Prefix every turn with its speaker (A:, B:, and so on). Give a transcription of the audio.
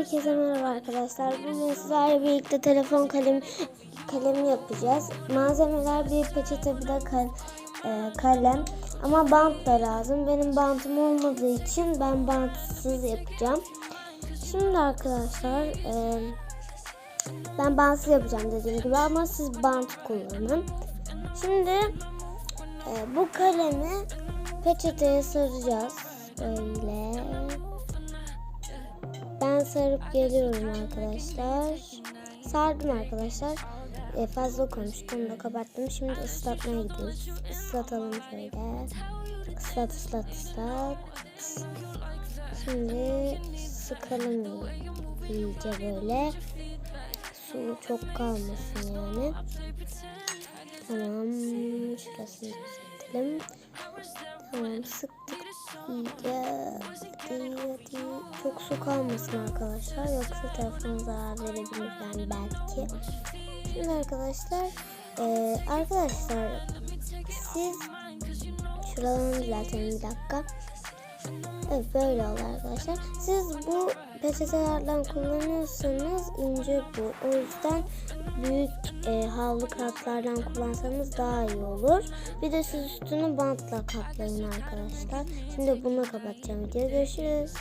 A: Herkese merhaba arkadaşlar. Bugün sizlerle birlikte telefon kalem kalemi yapacağız. Malzemeler bir peçete bir de kal- e, kalem. Ama bant da lazım. Benim bantım olmadığı için ben bantsız yapacağım. Şimdi arkadaşlar e, ben bantsız yapacağım dediğim gibi ama siz bant kullanın. Şimdi e, bu kalemi peçeteye saracağız. Böyle. Sarıp geliyorum arkadaşlar. Sardım arkadaşlar. E, fazla konuştum da kapattım. Şimdi ıslatmaya gidiyoruz. Islatalım şöyle. Islat ıslat ıslat. Şimdi sıkalım iyice böyle. Su çok kalmasın yani. Tamam. Şurasını düzeltelim. Tamam sıktık iyice. Hadi. Çok su kalmasın arkadaşlar. Yoksa telefon zarar verebilir yani belki. Şimdi arkadaşlar eee, arkadaşlar siz şuralarını düzeltelim bir dakika. Evet böyle oldu arkadaşlar. Siz bu peçetelerden kullanıyorsanız ince bu. O yüzden büyük e, havlu kağıtlardan kullansanız daha iyi olur. Bir de siz üstünü bantla kaplayın arkadaşlar. Şimdi bunu kapatacağım. Videoya görüşürüz.